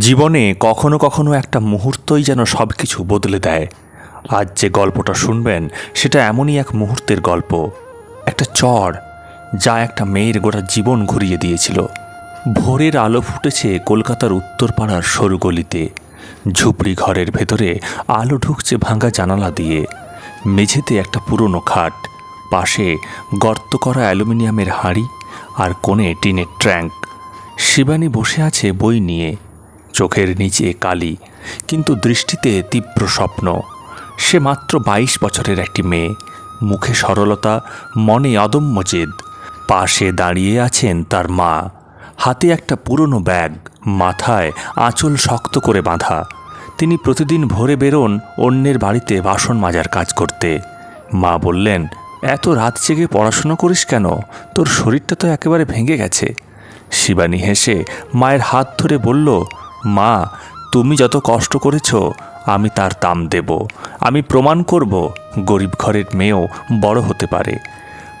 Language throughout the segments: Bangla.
জীবনে কখনো কখনো একটা মুহূর্তই যেন সব কিছু বদলে দেয়। আজ যে গল্পটা শুনবেন, সেটা এমনই এক মুহূর্তের গল্প। একটা চর, যা একটা মেয়ের গোটা জীবন ঘুরিয়ে দিয়েছিল। ভোরের আলো ফুটেছে কলকাতার উত্তরপাড়ার সরু গলিতে। ঝুপড়ি ঘরের ভেতরে আলো ঢুকছে ভাঙা জানালা দিয়ে। মেঝেতে একটা পুরনো খাট, পাশে গর্ত করা অ্যালুমিনিয়ামের হাঁড়ি আর কোণে টিনের ট্র্যাঙ্ক। শিবানী বসে আছে বই নিয়ে। চোখের নিচে কালি, কিন্তু দৃষ্টিতে তীব্র স্বপ্ন। সে মাত্র বাইশ বছরের একটি মেয়ে। মুখে সরলতা, মনে অদম্য জেদ। পাশে দাঁড়িয়ে আছেন তার মা। হাতে একটা পুরনো ব্যাগ, মাথায় আঁচল শক্ত করে বাঁধা। তিনি প্রতিদিন ভোরে বেরোন অন্যের বাড়িতে বাসন মাজার কাজ করতে। মা বললেন, এত রাত জেগে পড়াশুনো করিস কেন? তোর শরীরটা তো একেবারে ভেঙে গেছে। শিবানী হেসে মায়ের হাত ধরে বলল মা, তুমি যত কষ্ট করেছ, আমি তার দাম দেব। আমি প্রমাণ করব, গরিব ঘরের মেয়েও বড় হতে পারে।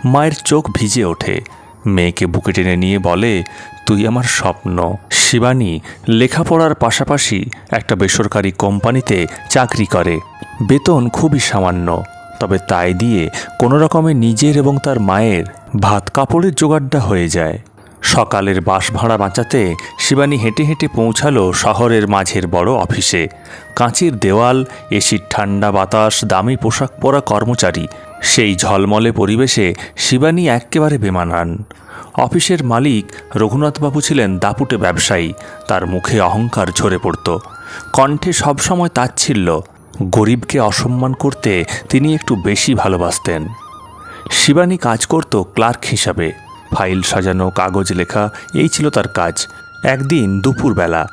মায়ের চোখ ভিজে ওঠে। মেয়েকে বুকে টেনে নিয়ে বলে, তুই আমার স্বপ্ন। শিবানী, লেখাপড়ার পাশাপাশি একটা বেসরকারি কোম্পানিতে চাকরি করে। বেতন খুবই সামান্য। তবে তাই দিয়ে কোনো রকমে নিজের এবং তার মায়ের ভাত কাপড়ের জোগাড়টা হয়ে যায়। সকালের বাস ভাড়া বাঁচাতে শিবানী হেঁটে হেঁটে পৌঁছালো শহরের মাঝের বড় অফিসে। কাঁচের দেওয়াল, এসির ঠান্ডা বাতাস, দামি পোশাক পরা কর্মচারী। সেই ঝলমলে পরিবেশে শিবানী এক্কেবারে বেমানান অফিসের মালিক রঘুনাথবাবু ছিলেন দাপুটে ব্যবসায়ী। তার মুখে অহংকার ঝরে পড়ত। কণ্ঠে সবসময় তাচ্ছিল্য। গরিবকে অসম্মান করতে তিনি একটু বেশি ভালোবাসতেন। শিবানী কাজ করত ক্লার্ক হিসাবে। ফাইল সাজানো, কাগজ লেখা, এই ছিল তার কাজ। একদিন দুপুরবেলা,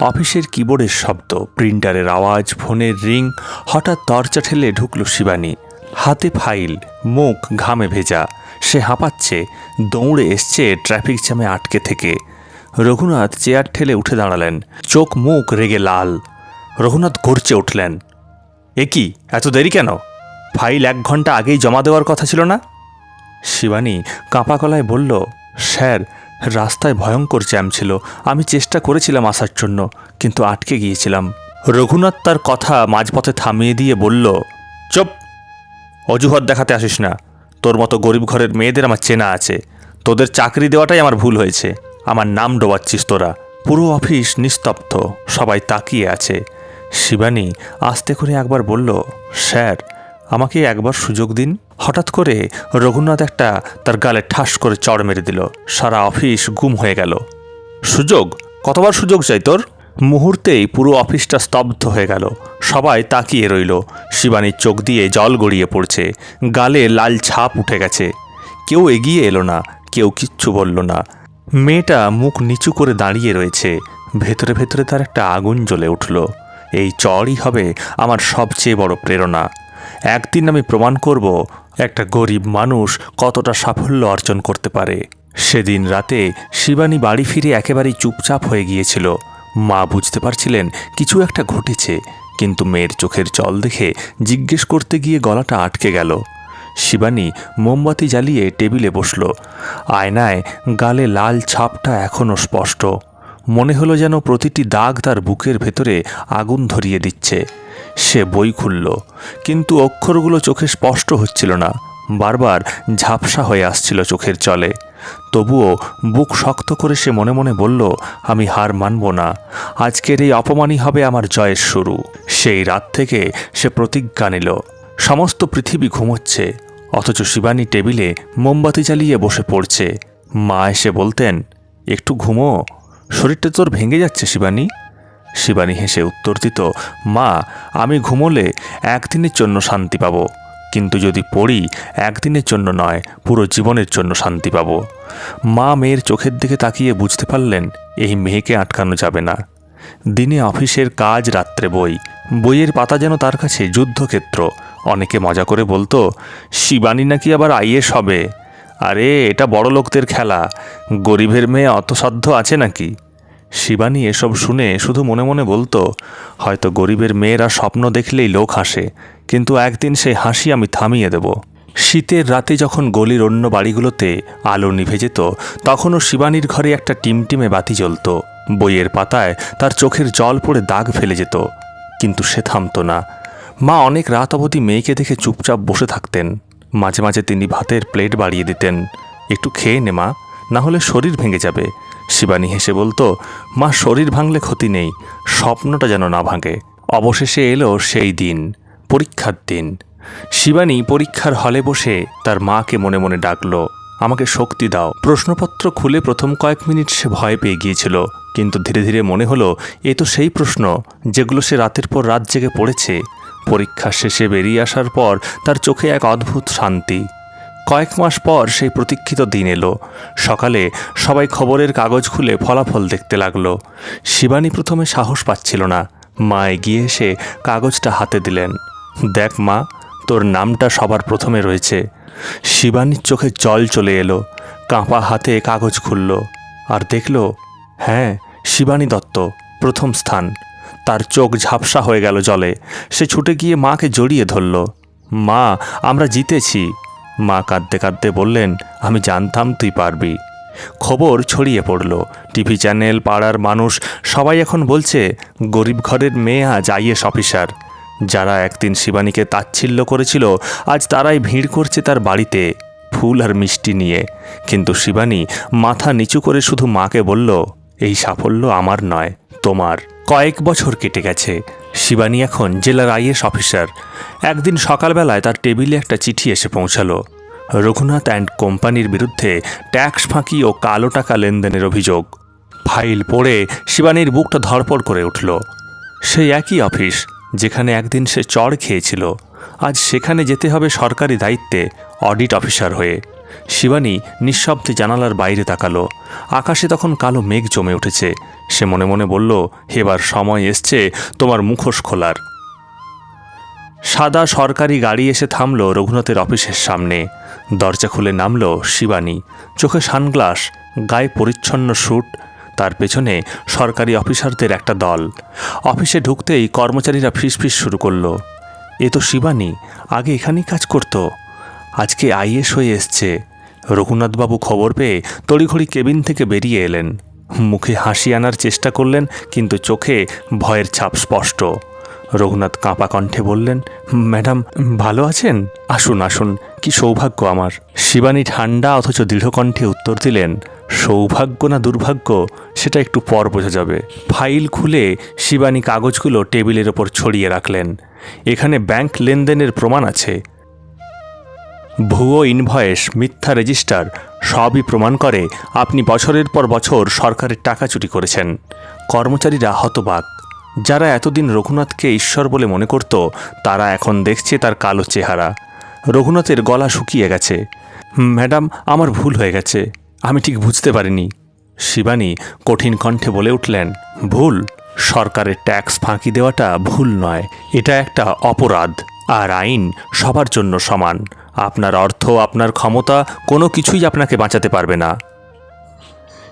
অফিসের কিবোর্ডের শব্দ, প্রিন্টারের আওয়াজ, ফোনের রিং, হঠাৎ দরজা ঠেলে ঢুকল শিবানী। হাতে ফাইল, মুখ ঘামে ভেজা। সে হাঁপাচ্ছে, দৌড়ে এসছে ট্রাফিক জ্যামে আটকে থেকে। রঘুনাথ চেয়ার ঠেলে উঠে দাঁড়ালেন, চোখ মুখ রেগে লাল। রঘুনাথ গর্জে উঠলেন, এ কি, এত দেরি কেন? ফাইল এক ঘণ্টা আগেই জমা দেওয়ার কথা ছিল না? শিবানী কাঁপা গলায় বলল, স্যার, রাস্তায় ভয়ঙ্কর জ্যাম ছিল। আমি চেষ্টা করেছিলাম আসার জন্য, কিন্তু আটকে গিয়েছিলাম। রঘুনাথ তার কথা মাঝপথে থামিয়ে দিয়ে বলল, চুপ! অজুহাত দেখাতে আসিস না। তোর মতো গরিব ঘরের মেয়েদের আমার চেনা আছে। তোদের চাকরি দেওয়াটাই আমার ভুল হয়েছে। আমার নাম ডোবাচ্ছিস তোরা। পুরো অফিস নিস্তব্ধ। সবাই তাকিয়ে আছে। শিবানী আস্তে করে একবার বলল, স্যার আমাকে একবার সুযোগ দিন। হঠাৎ করে রঘুনাথ একটা তার গালে ঠাস করে চড় মেরে দিল। সারা অফিস গুম হয়ে গেল। সুযোগ? কতবার সুযোগ চাই তোর? মুহূর্তেই পুরো অফিসটা স্তব্ধ হয়ে গেল। সবাই তাকিয়ে রইল। শিবানীর চোখ দিয়ে জল গড়িয়ে পড়ছে। গালে লাল ছাপ উঠে গেছে। কেউ এগিয়ে এলো না, কেউ কিচ্ছু বলল না। মেয়েটা মুখ নিচু করে দাঁড়িয়ে রয়েছে। ভেতরে ভেতরে তার একটা আগুন জ্বলে উঠল। এই চরই হবে আমার সবচেয়ে বড় প্রেরণা। একদিন আমি প্রমাণ করব একটা গরিব মানুষ কতটা সাফল্য অর্জন করতে পারে। সেদিন রাতে শিবানী বাড়ি ফিরে একেবারেই চুপচাপ হয়ে গিয়েছিল। মা বুঝতে পারছিলেন কিছু একটা ঘটেছে, কিন্তু মেয়ের চোখের জল দেখে জিজ্ঞেস করতে গিয়ে গলাটা আটকে গেল। শিবানী মোমবাতি জ্বালিয়ে টেবিলে বসল। আয়নায় গালে লাল ছাপটা এখনও স্পষ্ট। মনে হলো যেন প্রতিটি দাগ তার বুকের ভেতরে আগুন ধরিয়ে দিচ্ছে। সে বই খুলল, কিন্তু অক্ষরগুলো চোখে স্পষ্ট হচ্ছিল না। বারবার ঝাপসা হয়ে আসছিল চোখের চলে। তবুও বুক শক্ত করে সে মনে মনে বলল, আমি হার মানব না। আজকের এই অপমানই হবে আমার জয়ের শুরু। সেই রাত থেকে সে প্রতিজ্ঞা নিল। সমস্ত পৃথিবী ঘুমোচ্ছে, অথচ শিবানী টেবিলে মোমবাতি জ্বালিয়ে বসে পড়ছে। মা এসে বলতেন, একটু ঘুমো, শরীরটা তোর ভেঙে যাচ্ছে শিবানী। শিবানী হেসে উত্তর দিত মা, আমি ঘুমোলে একদিনের জন্য শান্তি পাবো। কিন্তু যদি পড়ি, একদিনের জন্য নয়, পুরো জীবনের জন্য শান্তি পাবো। মা মেয়ের চোখের দিকে তাকিয়ে বুঝতে পারলেন, এই মেয়েকে আটকানো যাবে না। দিনে অফিসের কাজ, রাত্রে বই। বইয়ের পাতা যেন তার কাছে যুদ্ধক্ষেত্র। অনেকে মজা করে বলতো, শিবানী নাকি আবার আইএস হবে? আরে, এটা বড় লোকদের খেলা। গরিবের মেয়ে অত সাধ্য আছে নাকি? শিবানী এসব শুনে শুধু মনে মনে বলতো, হয়তো গরিবের মেয়েরা স্বপ্ন দেখলেই লোক হাসে, কিন্তু একদিন সেই হাসি আমি থামিয়ে দেব। শীতের রাতে যখন গলির অন্য বাড়িগুলোতে আলো নিভে যেত, তখনও শিবানীর ঘরে একটা টিমটিমে বাতি জ্বলত। বইয়ের পাতায় তার চোখের জল পড়ে দাগ ফেলে যেত, কিন্তু সে থামতো না। মা অনেক রাত অবধি মেয়েকে দেখে চুপচাপ বসে থাকতেন। মাঝে মাঝে তিনি ভাতের প্লেট বাড়িয়ে দিতেন, একটু খেয়ে নে মা, না হলে শরীর ভেঙে যাবে। শিবানী হেসে বলতো, মা, শরীর ভাঙলে ক্ষতি নেই, স্বপ্নটা যেন না ভাঙে। অবশেষে এলো সেই দিন, পরীক্ষার দিন। শিবানী পরীক্ষার হলে বসে তার মাকে মনে মনে ডাকলো, আমাকে শক্তি দাও। প্রশ্নপত্র খুলে প্রথম কয়েক মিনিট সে ভয় পেয়ে গিয়েছিল, কিন্তু ধীরে ধীরে মনে হলো, এ তো সেই প্রশ্ন যেগুলো সে রাতের পর রাত জেগে পড়েছে। পরীক্ষা শেষে বেরিয়ে আসার পর তার চোখে এক অদ্ভুত শান্তি। কয়েক মাস পর সেই প্রতীক্ষিত দিন এলো। সকালে সবাই খবরের কাগজ খুলে ফলাফল দেখতে লাগল। শিবানী প্রথমে সাহস পাচ্ছিল না। মা এগিয়ে এসে কাগজটা হাতে দিলেন। দেখ মা, তোর নামটা সবার প্রথমে রয়েছে। শিবানীর চোখে জল চলে এলো। কাঁপা হাতে কাগজ খুলল। আর দেখল হ্যাঁ শিবানী দত্ত, প্রথম স্থান। তার চোখ ঝাপসা হয়ে গেল জলে। সে ছুটে গিয়ে মাকে জড়িয়ে ধরল। মা, আমরা জিতেছি। মা কাঁদতে কাঁদতে বললেন, আমি জানতাম তুই পারবি। খবর ছড়িয়ে পড়ল। টিভি চ্যানেল, পাড়ার মানুষ, সবাই এখন বলছে, গরিব ঘরের মেয়ে আজ আইএস অফিসার। যারা একদিন শিবানীকে তাচ্ছিল্য করেছিল, আজ তারাই ভিড় করছে তার বাড়িতে, ফুল আর মিষ্টি নিয়ে। কিন্তু শিবানী মাথা নিচু করে শুধু মাকে বলল, এই সাফল্য আমার নয়, তোমার। কয়েক বছর কেটে গেছে শিবানী এখন জেলার আইএস অফিসার। একদিন সকালবেলায় তার টেবিলে একটা চিঠি এসে পৌঁছালো। রঘুনাথ অ্যান্ড কোম্পানির বিরুদ্ধে ট্যাক্স ফাঁকি ও কালো টাকা লেনদেনের অভিযোগ। ফাইল পড়ে শিবানীর বুকটা ধরপড় করে উঠল। সেই একই অফিস যেখানে একদিন সে চড় খেয়েছিল। আজ সেখানে যেতে হবে সরকারি দায়িত্বে অডিট অফিসার হয়ে। শিবানী নিঃশব্দে জানালার বাইরে তাকালো। আকাশে তখন কালো মেঘ জমে উঠেছে। সে মনে মনে বলল, এবার সময় এসছে, তোমার মুখোশ খোলার। সাদা সরকারি গাড়ি এসে থামলো রঘুনাথের অফিসের সামনে। দরজা খুলে নামলো শিবানী। চোখে সানগ্লাস, গায়ে পরিচ্ছন্ন স্যুট, তার পেছনে সরকারি অফিসারদের একটা দল। অফিসে ঢুকতেই কর্মচারীরা ফিসফিস শুরু করল। এ তো শিবানী, আগে এখানেই কাজ করত। আজকে আইএস হয়ে এসছে। রঘুনাথবাবু খবর পেয়ে তড়িঘড়ি কেবিন থেকে বেরিয়ে এলেন। মুখে হাসি আনার চেষ্টা করলেন, কিন্তু চোখে ভয়ের ছাপ স্পষ্ট। রঘুনাথ কাঁপা কণ্ঠে বললেন, ম্যাডাম, ভালো আছেন? আসুন আসুন, কি সৌভাগ্য আমার। শিবানী ঠান্ডা অথচ দৃঢ়কণ্ঠে উত্তর দিলেন, সৌভাগ্য না দুর্ভাগ্য, সেটা একটু পর বোঝা যাবে। ফাইল খুলে শিবানী কাগজগুলো টেবিলের ওপর ছড়িয়ে রাখলেন। এখানে ব্যাংক লেনদেনের প্রমাণ আছে। ভুয়ো ইনভয়েস মিথ্যা রেজিস্টার সবই প্রমাণ করে আপনি বছরের পর বছর সরকারের টাকা চুরি করেছেন। কর্মচারীরা হতবাক। যারা এতদিন রঘুনাথকে ঈশ্বর বলে মনে করত, তারা এখন দেখছে তার কালো চেহারা। রঘুনাথের গলা শুকিয়ে গেছে। ম্যাডাম, আমার ভুল হয়ে গেছে। আমি ঠিক বুঝতে পারিনি। শিবানী কঠিন কণ্ঠে বলে উঠলেন, ভুল। সরকারের ট্যাক্স ফাঁকি দেওয়াটা ভুল নয়। এটা একটা অপরাধ। আর আইন সবার জন্য সমান। আপনার অর্থ, আপনার ক্ষমতা কোনো কিছুই আপনাকে বাঁচাতে পারবে না।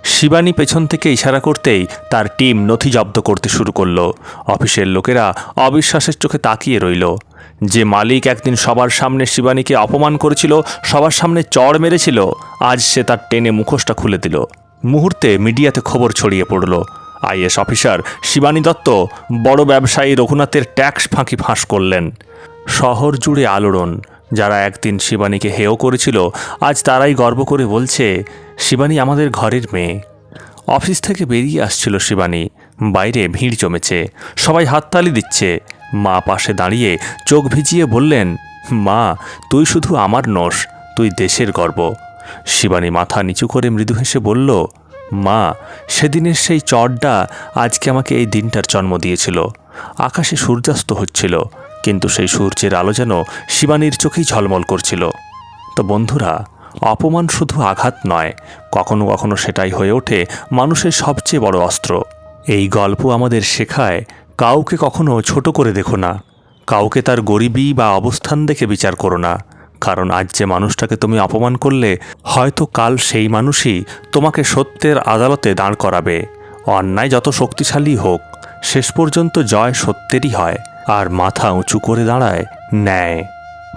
শিবানী পেছন থেকে ইশারা করতেই তার টিম নথি জব্দ করতে শুরু করল। অফিসের লোকেরা অবিশ্বাসের চোখে তাকিয়ে রইল। যে মালিক একদিন সবার সামনে শিবানীকে অপমান করেছিল, সবার সামনে চড় মেরেছিল, আজ সে তার টেনে মুখোশটা খুলে দিল। মুহূর্তে মিডিয়াতে খবর ছড়িয়ে পড়ল। আইএস অফিসার শিবানী দত্ত বড় ব্যবসায়ী রঘুনাথের ট্যাক্স ফাঁকি ফাঁস করলেন। শহর জুড়ে আলোড়ন, যারা একদিন শিবানীকে হেয় করেছিল, আজ তারাই গর্ব করে বলছে, শিবানী আমাদের ঘরের মেয়ে। অফিস থেকে বেরিয়ে আসছিল শিবানী। বাইরে ভিড় জমেছে। সবাই হাততালি দিচ্ছে। মা পাশে দাঁড়িয়ে চোখ ভিজিয়ে বললেন, মা, তুই শুধু আমার নস, তুই দেশের গর্ব। শিবানী মাথা নিচু করে মৃদু হেসে বলল, মা, সেদিনের সেই চটটা আজকে আমাকে এই দিনটার জন্ম দিয়েছিল। আকাশে সূর্যাস্ত হচ্ছিল। কিন্তু সেই সূর্যের আলো যেন শিবানীর চোখেই ঝলমল করছিল। তো বন্ধুরা, অপমান শুধু আঘাত নয়, কখনো কখনো সেটাই হয়ে ওঠে মানুষের সবচেয়ে বড় অস্ত্র। এই গল্প আমাদের শেখায়, কাউকে কখনো ছোট করে দেখো না, কাউকে তার গরিবী বা অবস্থান দেখে বিচার করো না, কারণ আজ যে মানুষটাকে তুমি অপমান করলে, হয়তো কাল সেই মানুষই তোমাকে সত্যের আদালতে দাঁড় করাবে। অন্যায় যত শক্তিশালী হোক, শেষ পর্যন্ত জয় সত্যেরই হয়। আর মাথা উঁচু করে দাঁড়ায় ন্যায়।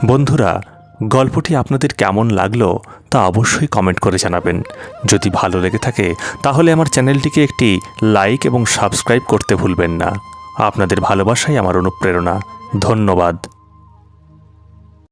বন্ধুরা, গল্পটি আপনাদের কেমন লাগল তা অবশ্যই কমেন্ট করে জানাবেন। যদি ভালো লেগে থাকে, তাহলে আমার চ্যানেলটিকে একটি লাইক এবং সাবস্ক্রাইব করতে ভুলবেন না। আপনাদের ভালোবাসাই আমার অনুপ্রেরণা। ধন্যবাদ।